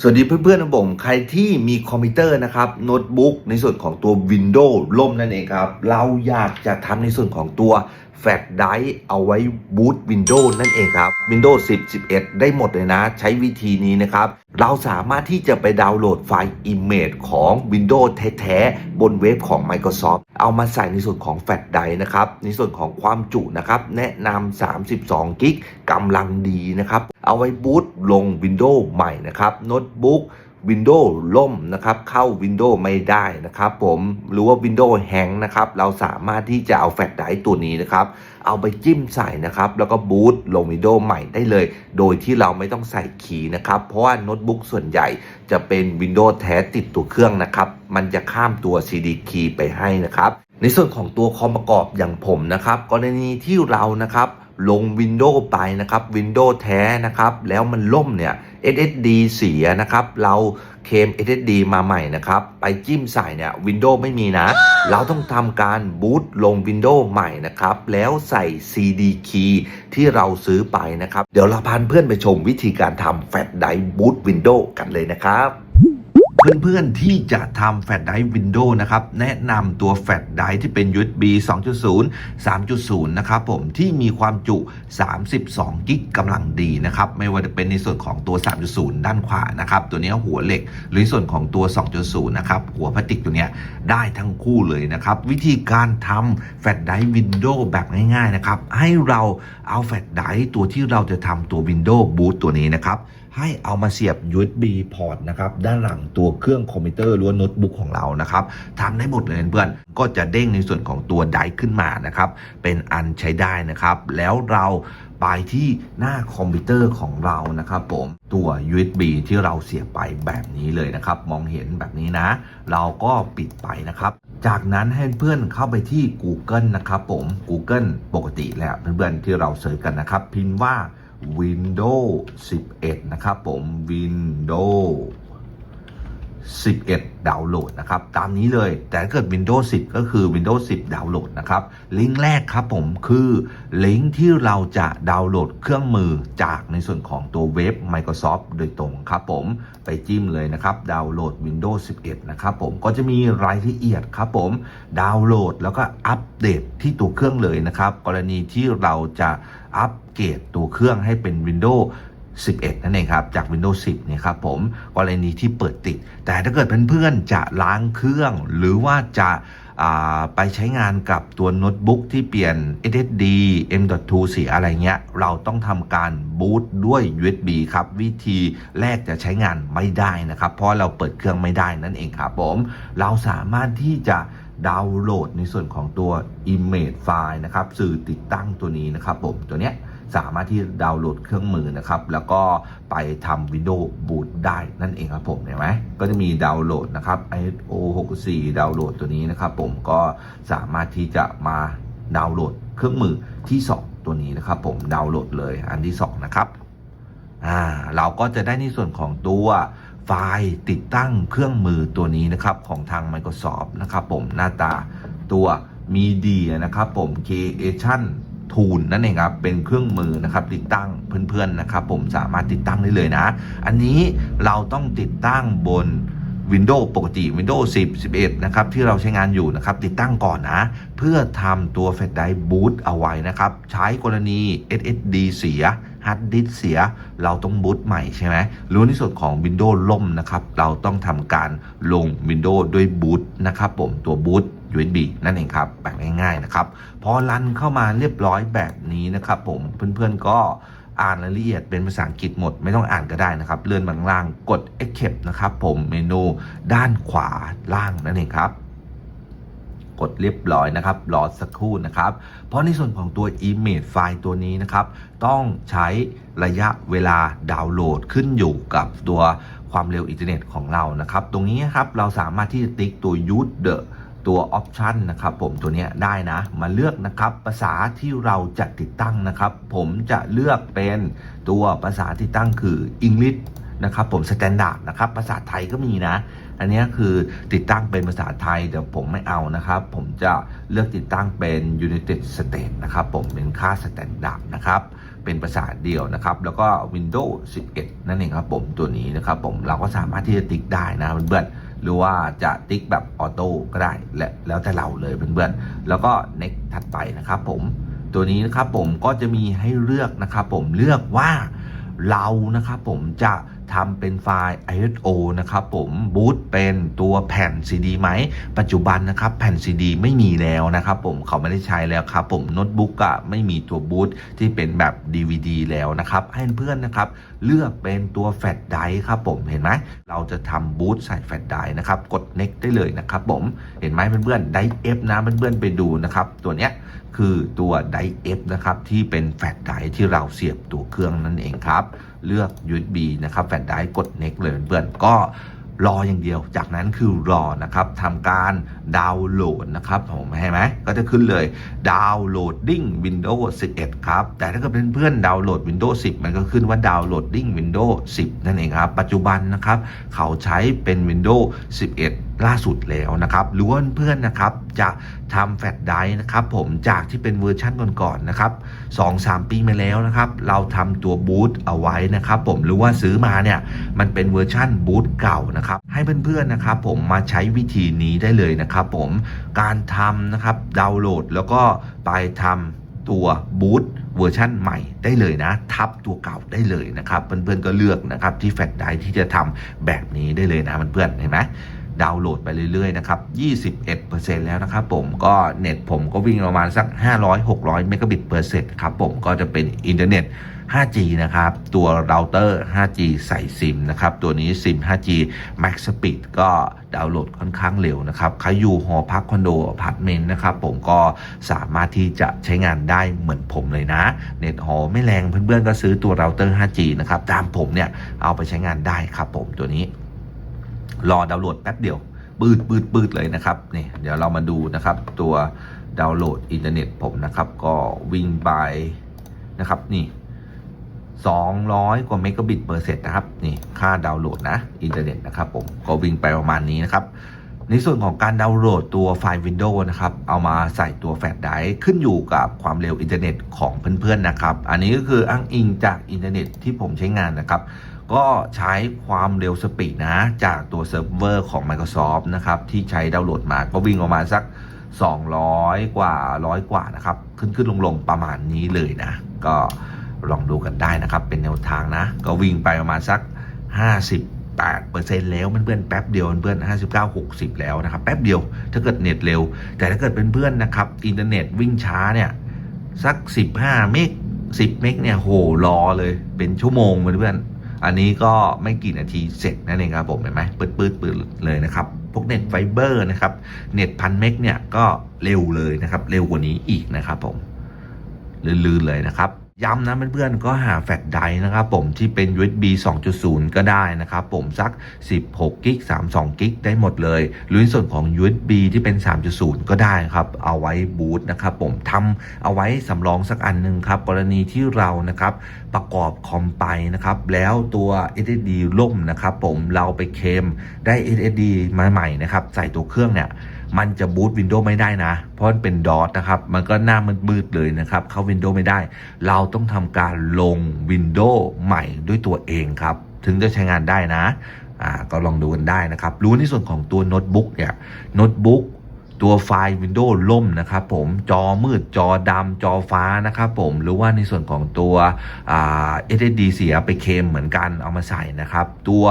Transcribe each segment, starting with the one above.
สวัสดีเพื่อนๆนะผมใครที่มีคอมพิวเตอร์นะครับโน้ตบุ๊กในส่วนของตัว Windows ล่มนั่นเองครับ เราอยากจะทำในส่วนของตัว แฟลชไดร์เอาไว้บูต Windows นั่นเองครับ Windows 10 11 ได้หมดเลยนะ ใช้วิธีนี้นะครับ เราสามารถที่จะไปดาวน์โหลดไฟล์ Image ของ Windows แท้ๆ บนเว็บของ Microsoft เอามาใส่ในส่วนของแฟลชไดร์นะครับ ในส่วนของความจุนะครับ แนะนำ 32 กิกกำลังดีนะครับ เอาไว้บูตลง Windows ใหม่นะครับโน้ตบุ๊ก Windows ล่มนะครับเข้า Windows ไม่ได้นะครับผมหรือว่า Windows แฮงนะครับเราสามารถที่จะเอาแฟลชไดร์ตัวนี้นะครับเอาไปจิ้มใส่นะครับแล้วก็บูตลง Windows ใหม่ได้เลย โดยที่เราไม่ต้องใส่คีย์นะครับเพราะว่าโน้ตบุ๊กส่วนใหญ่จะเป็น Windows แท้ติดตัวเครื่องนะครับมันจะข้ามตัว CD key ไปให้นะครับในส่วนของตัวคอมประกอบอย่างผมนะครับกรณีที่เรานะครับ ลง Windows ไปนะครับ Windows แท้นะครับ แล้วมันล่มเนี่ย SSD เสียนะครับ เราเคม SSD มาใหม่นะครับ ไปจิ้มใส่เนี่ย Windows ไม่มีนะ เราต้องทำการบูตลง Windows ใหม่นะครับ แล้วใส่ CD key ที่เราซื้อไปนะครับ เดี๋ยวเราพาเพื่อนไปชมวิธีการทำแฟลชไดร์บูต Windows กันเลยนะครับ เพื่อนๆ ที่จะทำแฟลชไดร์ Windows นะครับ แนะนำตัวแฟลชไดร์ที่เป็น USB 2.0 3.0 นะครับผมที่มีความจุ 32 กิกกำลังดีนะครับ ไม่ว่าจะเป็นในส่วนของตัว 3.0 ด้านขวานะครับ ตัวนี้หัวเหล็กหรือส่วนของตัว 2.0 นะครับ หัวพลาสติกตัวนี้ได้ทั้งคู่เลยนะครับ วิธีการทำแฟลชไดร์ Windows แบบง่ายๆนะครับ ให้เราเอาแฟลชไดร์ตัวที่เราจะทำตัว Windows Boot ตัวนี้นะครับ ให้เอามาเสียบ USB port นะครับ ด้านหลังตัวเครื่องคอมพิวเตอร์หรือโน้ตบุ๊กของเรานะครับทำได้หมดเลยเพื่อนก็จะเด้งในส่วนของตัวไดร์ขึ้นมานะครับ เป็นอันใช้ได้นะครับ แล้วเรา ไปที่หน้าคอมพิวเตอร์ของเรานะครับผมตัว USB ที่เราเสียบไปแบบนี้เลยนะครับ มองเห็นแบบนี้นะ เราก็ปิดไปนะครับ จากนั้นให้เพื่อนเข้าไปที่ Google นะครับผม Google ปกติแล้วเพื่อนๆที่เราเสิร์ชกันนะครับ พิมพ์ว่า Windows 11 นะครับผม Windows 11 ดาวน์โหลดนะครับ ตามนี้เลย แต่ถ้าเกิด Windows 10 ก็คือ Windows 10 ดาวน์โหลดนะครับ ลิงก์แรกครับผมคือลิงก์ที่เราจะดาวน์โหลดเครื่องมือจากในส่วนของตัวเว็บ Microsoft โดยตรงครับผมไปจิ้มเลยนะครับ ดาวน์โหลด Windows 11 นะครับผมก็จะมีรายละเอียดครับผมดาวน์โหลดแล้วก็อัปเดตที่ตัวเครื่องเลยนะครับ กรณีที่เราจะอัปเกรดตัวเครื่องให้เป็น Windows 11 นั่นเองครับ จาก Windows 10เนี่ยครับผมกรณีที่เปิดติด แต่ถ้าเกิดเพื่อนๆจะล้างเครื่อง หรือว่าจะาไปใช้งานกับตัวโน้ตบุ๊กที่เปลี่ยน SSD M.2 เสีอะไรเงี้ย เราต้องทำการบูตด้วย USB ครับ วิธีแรกจะใช้งานไม่ได้นะครับ เพราะเราเปิดเครื่องไม่ได้นั่นเองครับผม เราสามารถที่จะดาวน์โหลดในส่วนของตัว Image ไฟล์นะครับ สื่อติดตั้งตัวนี้นะครับผมตัวเนี้ย สามารถที่ดาวน์โหลดเครื่องมือนะครับ แล้วก็ไปทำ Windows Boot ได้นั่นเองครับผมเห็นไหมก็จะมีดาวน์โหลดนะครับ ISO 64 ดาวน์โหลดตัวนี้นะครับ ผมก็สามารถที่จะมาดาวน์โหลดเครื่องมือที่ 2 ตัวนี้นะครับ ผมดาวน์โหลดเลยอันที่ 2 นะครับอ่าเราก็จะได้ในส่วนของตัวไฟล์ติดตั้งเครื่องมือตัวนี้นะครับของทาง Microsoft นะครับ ผมหน้าตาตัว Media นะครับผม Creation ทูลนั่นเองครับเป็นเครื่องมือนะครับติดตั้งเพื่อนๆนะครับ ผมสามารถติดตั้งได้เลยนะ อันนี้เราต้องติดตั้งบน Windows ปกติ Windows 10 11 นะครับ ที่เราใช้งานอยู่นะครับ ติดตั้งก่อนนะ เพื่อทำตัวแฟลชไดร์บูตเอาไว้นะครับ ใช้กรณี SSD เสียฮาร์ดดิสเสีย เราต้องบูตใหม่ใช่ไหมหรือในส่วนของ Windows ล่มนะครับ เราต้องทำการลง Windows ด้วยบูตนะครับผมตัวบูต USB นั่นเองครับแบบง่ายๆนะครับพอรันเข้ามาเรียบร้อยแบบนี้นะครับผมเพื่อนๆก็อ่านรายละเอียดเป็นภาษาอังกฤษหมดไม่ต้องอ่านก็ได้นะครับ เลื่อนบางล่างกด Escape นะครับผมเมนูด้านขวาล่างนั่นเองครับ กดเรียบร้อยนะครับรอสักครู่นะครับ เพราะในส่วนของตัว Image ไฟล์ตัวนี้นะครับ ต้องใช้ระยะเวลาดาวน์โหลดขึ้นอยู่กับตัวความเร็วอินเทอร์เน็ตของเรานะครับ ตรงนี้ครับเราสามารถที่จะติ๊กตัว use the ตัว option นะครับผมตัวนี้ได้นะ มาเลือกนะครับภาษาที่เราจะติดตั้งนะครับ ผมจะเลือกเป็นตัวภาษาติดตั้งคือ English นะครับผม standard นะครับภาษาไทยก็มีนะ อันนี้คือติดตั้งเป็นภาษาไทยเดี๋ยวผมไม่เอานะครับ ผมจะเลือกติดตั้งเป็น United States นะครับผมเป็นค่า standard นะครับเป็นภาษาเดียวนะครับ แล้วก็ Windows 11 นั่นเองครับผมตัวนี้นะครับผมเราก็สามารถที่จะติ๊กได้นะเพื่อนๆ หรือว่าจะติ๊กแบบออโต้ก็ได้และแล้วแต่เราเลยเพื่อนๆแล้วก็ next ถัดไปนะครับผมตัวนี้นะครับผมก็จะมีให้เลือกนะครับผมเลือกว่าเรานะครับผมจะ ทำเป็นไฟล์ ISO นะครับผมบูตเป็นตัวแผ่น CD ไหม ปัจจุบันนะครับแผ่น CD ไม่มีแล้วนะครับผมเขาไม่ได้ใช้แล้วครับผมโน้ตบุ๊กอะไม่มีตัวบูตที่เป็นแบบ DVD แล้วนะครับ ให้เพื่อนนะครับ เลือกเป็นตัวแฟลชไดร์ครับผมเห็นไหมเราจะทำบูตใส่แฟลชไดร์นะครับ กด next ได้เลยนะครับผมเห็นไหมเพื่อนๆไดเอฟนะเพื่อนๆไปดูนะครับ ตัวเนี้ย คือตัวไดเอฟนะครับที่เป็นแฟลชไดร์ที่เราเสียบตัวเครื่องนั่นเองครับ เลือก USB นะครับแฟลชไดร์กด next เลยเพื่อนก็รออย่างเดียว จากนั้นคือรอนะครับทำการดาวน์โหลดนะครับผมให้ไหมก็จะขึ้นเลยดาวน์โหลดดิ้ง Windows 11 ครับ แต่ถ้าเกิดเป็นเพื่อนดาวน์โหลด Windows 10 มันก็ขึ้นว่าดาวน์โหลดดิ้ง Windows 10 นั่นเองครับ ปัจจุบันนะครับ เขาใช้เป็น Windows 11ล่าสุดแล้วนะครับหรือว่าเพื่อนนะครับจะทำแฟลชไดร์นะครับผมจากที่เป็นเวอร์ชันก่อนๆนะครับ2-3ปีมาแล้วนะครับ เราทำตัวบูตเอาไว้นะครับ ผมหรือว่าซื้อมาเนี่ยมันเป็นเวอร์ชั่นบูตเก่านะครับ ให้เพื่อนๆนะครับ ผมมาใช้วิธีนี้ได้เลยนะครับ ผมการทำนะครับดาวน์โหลดแล้วก็ไปทำตัวบูตเวอร์ชั่นใหม่ได้เลยนะ ทับตัวเก่าได้เลยนะครับ เพื่อนๆก็เลือกนะครับที่แฟลชไดร์ที่จะทำแบบนี้ได้เลยนะเพื่อนๆเห็นไหม ดาวน์โหลดไปเรื่อยๆนะครับ 21%แล้วนะครับผมก็เน็ตผมก็วิ่งประมาณสัก 500-600 เมกะบิตเปอร์เซ็นต์ครับผมก็จะเป็นอินเทอร์เน็ต 5G นะครับ ตัวเราเตอร์ 5G ใส่ซิมนะครับ ตัวนี้ซิม 5G Max Speed ก็ดาวน์โหลดค่อนข้างเร็วนะครับใครอยู่หอพักคอนโดอพาร์ตเมนต์นะครับ ผมก็สามารถที่จะใช้งานได้เหมือนผมเลยนะ เน็ตหอไม่แรงเพื่อนๆก็ซื้อตัวเราเตอร์ 5G นะครับ ตามผมเนี่ยเอาไปใช้งานได้ครับผมตัวนี้ รอดาวน์โหลดแป๊บเดียวปืดปืดปืดเลยนะครับนี่เดี๋ยวเรามาดูนะครับตัวดาวน์โหลดอินเทอร์เน็ตผมนะครับ ก็วิ่งไปนะครับนี่200 กว่าเมกะบิตเปอร์เซ็นต์นะครับนี่ค่าดาวน์โหลดนะอินเทอร์เน็ตนะครับผมก็วิ่งไปประมาณนี้นะครับ ในส่วนของการดาวน์โหลดตัวไฟล์ Windows นะครับ เอามาใส่ตัวแฟลชไดร์ขึ้นอยู่กับความเร็วอินเทอร์เน็ตของเพื่อนๆนะครับ อันนี้ก็คืออ้างอิงจากอินเทอร์เน็ตที่ผมใช้งานนะครับ ก็ใช้ความเร็วสปีดนะ จากตัวเซิร์ฟเวอร์ของ Microsoft นะครับ ที่ใช้ดาวน์โหลดมาก็วิ่งประมาณสัก 200 กว่าร้อยกว่านะครับ ขึ้นขึ้นลงลงประมาณนี้เลยนะ ก็ลองดูกันได้นะครับ เป็นแนวทางนะ ก็วิ่งไปประมาณสัก 58%แล้วเพื่อนๆแป๊บเดียวเพื่อนๆ59 60 แล้วนะครับ แป๊บเดียวถ้าเกิดเน็ตเร็ว แต่ถ้าเกิดเป็นเพื่อนนะครับอินเทอร์เน็ตวิ่งช้าเนี่ยสัก 15 เมก10 เมกเนี่ยโหรอเลยเป็นชั่วโมงเพื่อนๆ อันนี้ก็ไม่กี่นาทีเสร็จนั่นเองครับผมเห็นไหมปืดปืดปืดเลยนะครับพวกเน็ตไฟเบอร์นะครับเน็ตพันเมกเนี่ยก็เร็วเลยนะครับ เร็วกว่านี้อีกนะครับผมลื่นๆเลยนะครับ ย้ำนะเพื่อนๆก็หาแฟลชไดร์นะครับผมที่เป็น USB 2.0 ก็ได้นะครับผมสัก 16กิก32กิกได้หมดเลย หรือในส่วนของ USB ที่เป็น 3.0 ก็ได้ครับ เอาไว้บูตนะครับผมทำเอาไว้สำรองสักอันหนึ่งครับ กรณีที่เรานะครับประกอบคอมไปนะครับ แล้วตัว SSD ล่มนะครับผมเราไปเคมได้ SSD มาใหม่นะครับ ใส่ตัวเครื่องเนี่ยมันจะบูตวินโดว์ไม่ได้นะ เพราะมันเป็นดอทนะครับ มันก็หน้ามืดๆเลยนะครับ เข้าวินโดว์ไม่ได้ เราต้องทำการลงวินโดว์ใหม่ด้วยตัวเองครับ ถึงจะใช้งานได้นะอ่าก็ลองดูกันได้นะครับ รู้ในส่วนของตัวโน้ตบุ๊กเนี่ยโน้ตบุ๊กตัวไฟล์ Windows ล่มนะครับผมจอมืดจอดำจอฟ้านะครับผมหรือว่าในส่วนของตัวอ่า SSD เสียไปเคมเหมือนกันเอามาใส่นะครับ ตัว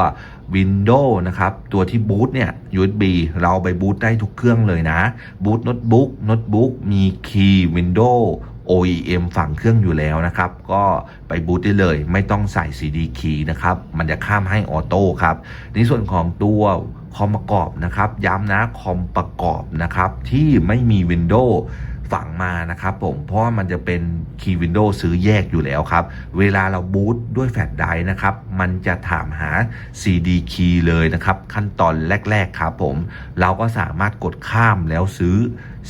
Windows นะครับ ตัวที่บูตเนี่ย USB เราไปบูตได้ทุกเครื่องเลยนะบูตโน้ตบุ๊กโน้ตบุ๊กมีคีย์ Windows OEM ฝั่งเครื่องอยู่แล้วนะครับ ก็ไปบูตได้เลย ไม่ต้องใส่ CD key นะครับ มันจะข้ามให้ออโต้ครับ ในส่วนของตัวคอมประกอบนะครับ ย้ำนะคอมประกอบนะครับ ที่ไม่มี Windows ฝังมานะครับผมเพราะมันจะเป็นคีย์ Windows ซื้อแยกอยู่แล้วครับ เวลาเราบูตด้วยแฟลชไดร์นะครับ มันจะถามหา CD key เลยนะครับ ขั้นตอนแรก ๆ ครับผม เราก็สามารถกดข้ามแล้วซื้อ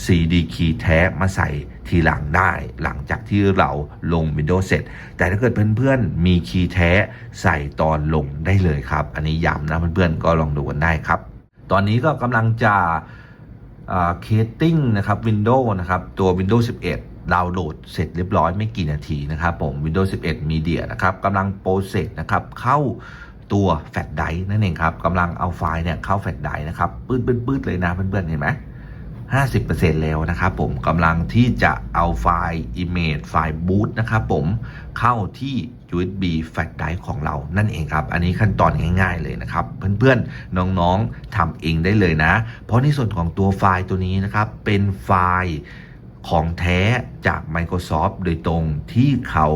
CD key แท้มาใส่ ทีหลังได้หลังจากที่เราลง Windows เสร็จ แต่ถ้าเกิดเพื่อนๆ มีคีย์แท้ใส่ตอนลงได้เลยครับ อันนี้ย้ำนะเพื่อนๆ ก็ลองดูกันได้ครับ ตอนนี้ก็กำลังจะเคสติ้งนะครับ Windows นะครับ ตัว Windows 11ดาวน์โหลดเสร็จเรียบร้อยไม่กี่นาทีนะครับผม Windows 11 Media นะครับกำลังโปรเซสนะครับเข้าตัวแฟลชไดร์นั่นเองครับกำลังเอาไฟล์เนี่ยเข้าแฟลชไดร์นะครับปื้ดปื้ดปื้ดเลยนะเพื่อนๆเห็นไหม 50%แล้วนะครับผมกำลังที่จะเอาไฟล์ Image ไฟล์ Boot นะครับผมเข้าที่ USB Flash Drive ของเรานั่นเองครับ อันนี้ขั้นตอนง่ายๆเลยนะครับ เพื่อนๆ น้องๆทำเองได้เลยนะ เพราะในส่วนของตัวไฟล์ตัวนี้นะครับ เป็นไฟล์ของแท้จาก Microsoft โดยตรงที่เขา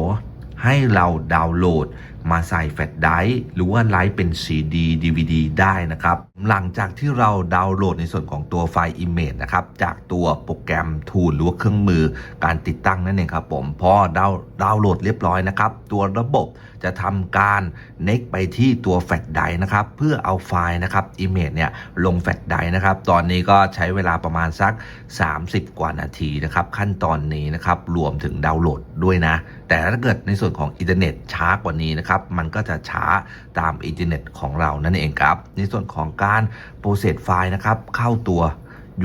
ให้เราดาวน์โหลด มาใส่แฟลชไดร์หรือว่าไลฟ์เป็น CD DVD ได้นะครับ หลังจากที่เราดาวน์โหลดในส่วนของตัวไฟล์ Image นะครับ จากตัวโปรแกรมทูลหรือว่าเครื่องมือการติดตั้งนั่นเองครับผมพอดาว ดาวน์โหลดเรียบร้อยนะครับ ตัวระบบจะทำการ next ไปที่ตัวแฟลชไดร์นะครับ เพื่อเอาไฟล์นะครับ Image เนี่ยลงแฟลชไดร์นะครับ ตอนนี้ก็ใช้เวลาประมาณสัก 30 กว่านาทีนะครับ ขั้นตอนนี้นะครับรวมถึงดาวน์โหลดด้วยนะ แต่ถ้าเกิดในส่วนของอินเทอร์เน็ตช้ากว่านี้นะครับ มันก็จะช้าตามอินเทอร์เน็ตของเรานั่นเองครับ ในส่วนของการโปรเซสไฟล์นะครับเข้าตัว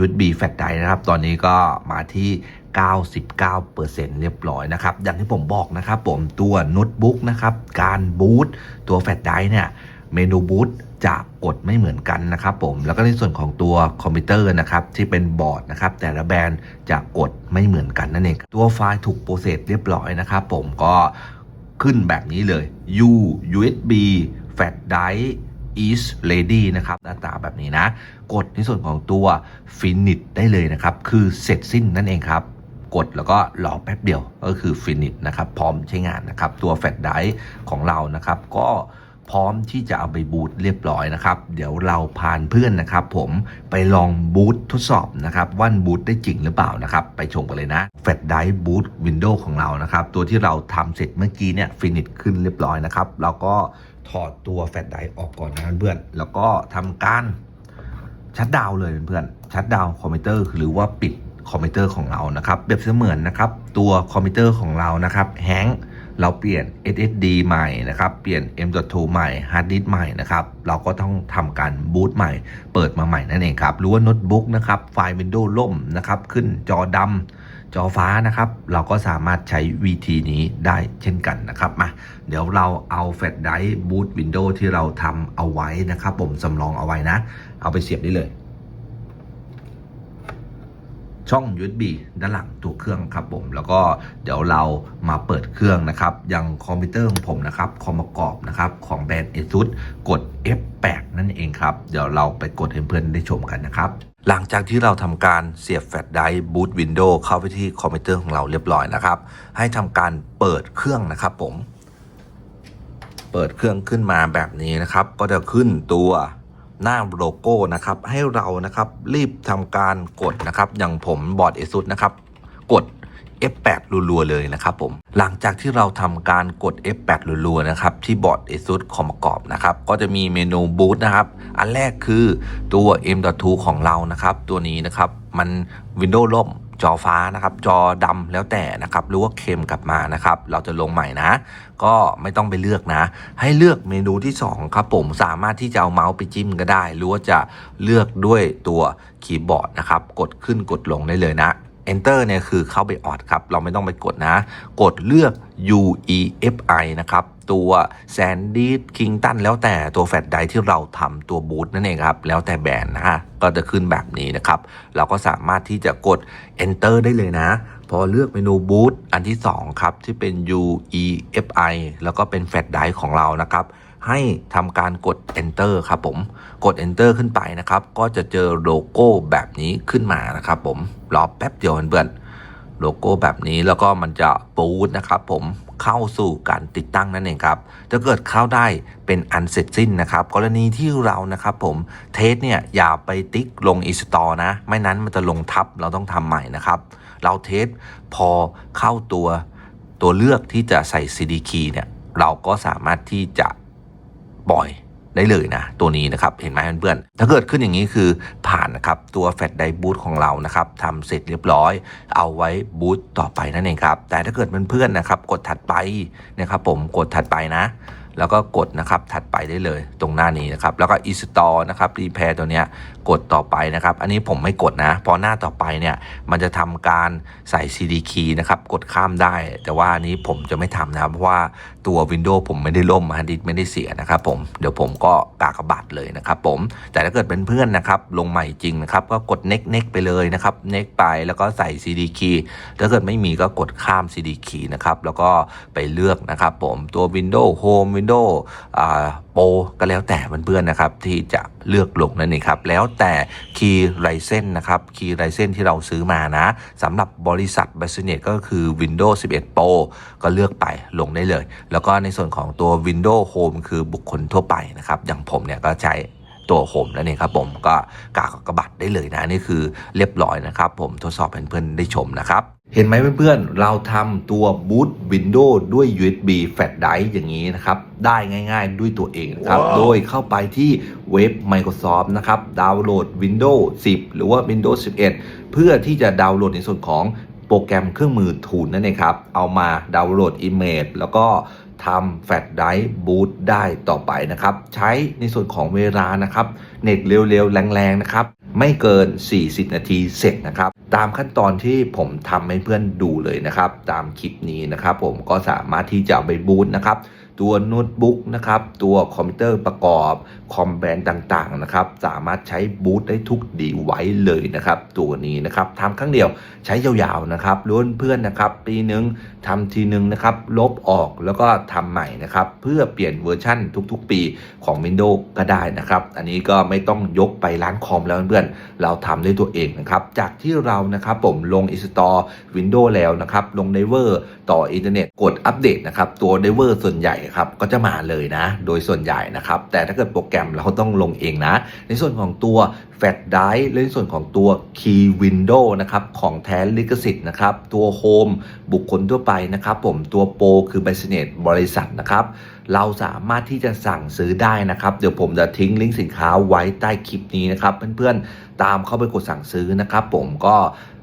USB Flash Drive นะครับ ตอนนี้ก็มาที่ 99%เรียบร้อยนะครับ อย่างที่ผมบอกนะครับผมตัวโน้ตบุ๊กนะครับการบูตตัวแฟลชไดร์เนี่ยเมนูบูตจะกดไม่เหมือนกันนะครับผมแล้วก็ในส่วนของตัวคอมพิวเตอร์นะครับที่เป็นบอร์ดนะครับแต่ละแบรนด์จะกดไม่เหมือนกันนั่นเองตัวไฟล์ถูกโปรเซสเรียบร้อยนะครับผมก็ขึ้นแบบนี้เลย U USB Flash Drive is ready นะครับหน้าตาแบบนี้นะ กดในส่วนของตัว finish ได้เลยนะครับ คือเสร็จสิ้นนั่นเองครับ กดแล้วก็รอแป๊บเดียวก็คือ finish นะครับพร้อมใช้งานนะครับ ตัวแฟลชไดรฟ์ของเรานะครับ ก็พร้อมที่จะเอาไปบูตเรียบร้อยนะครับ เดี๋ยวเราพานเพื่อนนะครับ ผมไปลองบูตทดสอบนะครับว่าบูตได้จริงหรือเปล่านะครับ ไปชมกันเลยนะแฟลชไดรฟ์บูตวินโดว์ของเรานะครับ ตัวที่เราทำเสร็จเมื่อกี้เนี่ย finish ขึ้นเรียบร้อยนะครับเราก็ถอดตัวแฟลชไดรฟ์ออกก่อนนะเพื่อนแล้วก็ทำการชัดดาวน์เลยเพื่อนชัดดาวน์คอมพิวเตอร์หรือว่าปิด คอมพิวเตอร์ของเรานะครับเปรียบเสมือนนะครับตัวคอมพิวเตอร์ของเรานะครับแฮงเราเปลี่ยน SSD ใหม่นะครับเปลี่ยน M.2 ใหม่ฮาร์ดดิสก์ใหม่นะครับเราก็ต้องทำการบูตใหม่ เปิดมาใหม่นั่นเองครับหรือว่าโน้ตบุ๊กนะครับไฟล์ Windows ล่มนะครับขึ้นจอดำจอฟ้านะครับเราก็สามารถใช้วิธีนี้ได้เช่นกันนะครับมาเดี๋ยวเราเอาแฟลชไดร์บูตวินโดว์ที่เราทำเอาไว้นะครับผมสำรองเอาไว้นะ เอาไปเสียบได้เลย ช่อง USB ด้านหลังตัวเครื่องครับผม แล้วก็เดี๋ยวเรามาเปิดเครื่องนะครับอย่างคอมพิวเตอร์ของผมนะครับคอมประกอบนะครับของแบรนด์ ASUS กด F8 นั่นเองครับ เดี๋ยวเราไปกดให้เพื่อนได้ชมกันนะครับหลังจากที่เราทำการเสียบแฟลชไดร์บูตวินโดว์เข้าไปที่คอมพิวเตอร์ของเราเรียบร้อยนะครับ ให้ทำการเปิดเครื่องนะครับผม เปิดเครื่องขึ้นมาแบบนี้นะครับ ก็จะขึ้นตัว หน้าโลโก้นะครับ ให้เรานะครับรีบทำการกดนะครับ อย่างผมบอร์ดเอซุดนะครับ กด F8 รัวๆเลยนะครับผม หลังจากที่เราทำการกด F8 รัวๆนะครับที่บอร์ด ASUS คอมประกอบนะครับก็จะมีเมนูบูตนะครับ อันแรกคือตัว M.2 ของเรานะครับ ตัวนี้นะครับมัน Windows ล่ม จอฟ้านะครับ จอดำแล้วแต่นะครับหรือว่าเค็มกลับมานะครับ เราจะลงใหม่นะ ก็ไม่ต้องไปเลือกนะ ให้เลือกเมนูที่2ครับผมสามารถที่จะเอาเมาส์ไปจิ้มก็ได้ หรือว่าจะเลือกด้วยตัวคีย์บอร์ดนะครับ กดขึ้นกดลงได้เลยนะ Enter เนี่ยคือเข้าไปออดครับ เราไม่ต้องไปกดนะ กดเลือก UEFI นะครับ ตัว Sandy Kington แล้วแต่ตัวแฟลชไดรฟ์ที่เราทำตัวบูตนั่นเองครับ แล้วแต่แบรนด์นะฮะ ก็จะขึ้นแบบนี้นะครับ เราก็สามารถที่จะกด Enter ได้เลยนะ พอเลือกเมนูบูตอันที่ 2 ครับ ที่เป็น UEFI แล้วก็เป็นแฟลชไดรฟ์ของเรานะครับ ให้ทำการกด enter ครับผม กด enter ขึ้นไปนะครับ ก็จะเจอโลโก้แบบนี้ขึ้นมานะครับผม รอแป๊บเดียวเพื่อนๆโลโก้แบบนี้แล้วก็มันจะปูดนะครับผมเข้าสู่การติดตั้งนั่นเองครับถ้าเกิดเข้าได้เป็นอันเสร็จสิ้นนะครับ กรณีที่เรานะครับผมเทสเนี่ยอย่าไปติ๊กลง install นะ ไม่นั้นมันจะลงทับเราต้องทำใหม่นะครับ เราเทสพอเข้าตัวตัวเลือกที่จะใส่ CD key เนี่ยเราก็สามารถที่จะ ปล่อยได้เลยนะ ตัวนี้นะครับเห็นไหมเพื่อนๆถ้าเกิดขึ้นอย่างนี้คือผ่านนะครับ ตัวแฟลชไดบูตของเรานะครับทำเสร็จเรียบร้อย เอาไว้บูตต่อไปนั่นเองครับ แต่ถ้าเกิดเพื่อนๆนะครับ กดถัดไปนะครับผมกดถัดไปนะ แล้วก็กดนะครับถัดไปได้เลยตรงหน้านี้นะครับแล้วก็ install นะครับ repair ตัวเนี้ยกดต่อไปนะครับ อันนี้ผมไม่กดนะ พอหน้าต่อไปเนี่ยมันจะทำการใส่ CD key นะครับกดข้ามได้ แต่ว่าอันนี้ผมจะไม่ทำนะเพราะว่าตัว Windows ผมไม่ได้ล่มฮาร์ดดิสไม่ได้เสียนะครับผมเดี๋ยวผมก็กากบาทเลยนะครับผมแต่ถ้าเกิดเป็นเพื่อนนะครับลงใหม่จริงนะครับก็กด next next ไปเลยนะครับ next ไปแล้วก็ใส่ CD key ถ้าเกิดไม่มีก็กดข้าม CD key นะครับแล้วก็ไปเลือกนะครับผมตัว Windows Home Windows โปรก็แล้วแต่เพื่อนๆนะครับที่จะเลือกลงนั่นเองครับ แล้วแต่คีย์ไรเซนนะครับคีย์ไรเซนที่เราซื้อมานะสำหรับบริษัท b u s i n e s ก็คือ Windows 11 Pro ก็เลือกไปลงได้เลย แล้วก็ในส่วนของตัว Windows Home คือบุคคลทั่วไปนะครับ อย่างผมเนี่ยก็ใช้ ตัวโฮมนั่นเองครับผมก็กากกระบัตรได้เลยนะนี่คือเรียบร้อยนะครับ ผมทดสอบให้เพื่อนๆได้ชมนะครับเห็นไหมเพื่อนๆ เราทำตัว Boot Windows ด้วย USB Flash Drive อย่างนี้นะครับ ได้ง่ายๆด้วยตัวเองนะครับว้าวโดยเข้าไปที่เว็บ Microsoft นะครับ ดาวน์โหลด Windows 10 หรือว่า Windows 11 เพื่อที่จะดาวน์โหลดในส่วนของ โปรแกรมเครื่องมือทูนนั่นเองครับ เอามาดาวน์โหลด Image แล้วก็ทำแฟลชไดร์บูตได้ต่อไปนะครับ ใช้ในส่วนของเวลานะครับ เน็ตเร็วๆ แรงๆ นะครับ ไม่เกิน 40 นาทีเสร็จนะครับ ตามขั้นตอนที่ผมทำให้เพื่อนดูเลยนะครับ ตามคลิปนี้นะครับ ผมก็สามารถที่จะไปบูตนะครับ ตัวโน้ตบุ๊กนะครับตัวคอมพิวเตอร์ประกอบคอมแบรนด์ต่างๆนะครับสามารถใช้บูตได้ทุกดีไว้เลยนะครับตัวนี้นะครับทำครั้งเดียวใช้ยาวๆนะครับล้วนเพื่อนนะครับปีหนึ่งทำทีหนึ่งนะครับลบออกแล้วก็ทำใหม่นะครับเพื่อเปลี่ยนเวอร์ชั่นทุกๆ ปีของ Windows ก็ได้นะครับอันนี้ก็ไม่ต้องยกไปร้านคอมแล้วเพื่อนๆเราทำด้วยตัวเองนะครับจากที่เรานะครับผมลง install Windows แล้วนะครับลงไดเวอร์ต่ออินเทอร์เน็ตกดอัปเดตนะครับตัวไดเวอร์ส่วนใหญ่ครับก็จะมาเลยนะ โดยส่วนใหญ่นะครับ แต่ถ้าเกิดโปรแกรมเราต้องลงเองนะ ในส่วนของตัวแฟลชไดรฟ์และในส่วนของตัว Key Window นะครับของแท้ลิขสิทธิ์นะครับตัว Home บุคคลทั่วไปนะครับ ผมตัวโปรคือ Business บริษัทนะครับเราสามารถที่จะสั่งซื้อได้นะครับ เดี๋ยวผมจะทิ้งลิงก์สินค้าไว้ใต้คลิปนี้นะครับ เพื่อนๆตามเข้าไปกดสั่งซื้อนะครับ ผมก็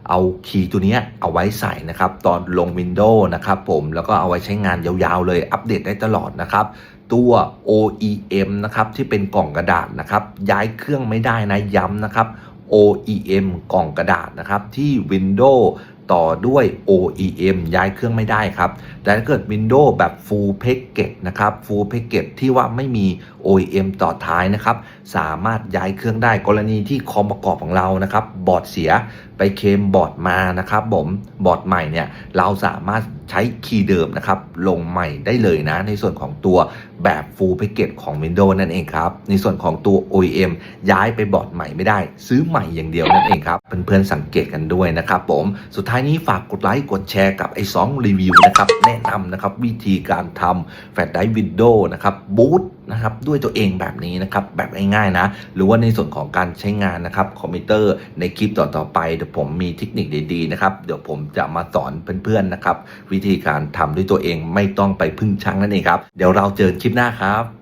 เอาคีย์ตัวนี้เอาไว้ใส่นะครับตอนลง Windows นะครับผมแล้วก็เอาไว้ใช้งานยาวๆเลยอัปเดตได้ตลอดนะครับตัว OEM นะครับที่เป็นกล่องกระดาษนะครับย้ายเครื่องไม่ได้นะย้ำนะครับ OEM กล่องกระดาษนะครับที่ Windows ต่อด้วย OEM ย้ายเครื่องไม่ได้ครับ แต่ถ้าเกิด Windows แบบ Full Package นะครับ Full Package ที่ว่าไม่มี OEM ต่อท้ายนะครับ สามารถย้ายเครื่องได้กรณีที่คอมประกอบของเรานะครับ บอร์ดเสียไปเคมบอร์ดมานะครับผมบอร์ดใหม่เนี่ยเราสามารถใช้คีย์เดิมนะครับ ลงใหม่ได้เลยนะ ในส่วนของตัวแบบ Full Package ของ Windows นั่นเองครับ ในส่วนของตัว OEM ย้ายไปบอร์ดใหม่ไม่ได้ ซื้อใหม่อย่างเดียวนั่นเองครับเพื่อนๆสังเกตกันด้วยนะครับผมสุดท้ายนี้ฝากกดไลค์กดแชร์กับไอ้สองรีวิวนะครับ แนะนำนะครับวิธีการทำแฟลชไดร์วิดีโอนะครับบูตนะครับด้วยตัวเองแบบนี้นะครับแบบง่ายๆนะ หรือว่าในส่วนของการใช้งานนะครับคอมพิวเตอร์ในคลิปต่อๆไปเดี๋ยวผมมีเทคนิคดีๆนะครับเดี๋ยวผมจะมาสอนเพื่อนๆนะครับ วิธีการทำด้วยตัวเองไม่ต้องไปพึ่งช่างนั่นเองครับ เดี๋ยวเราเจอกันคลิปหน้าครับ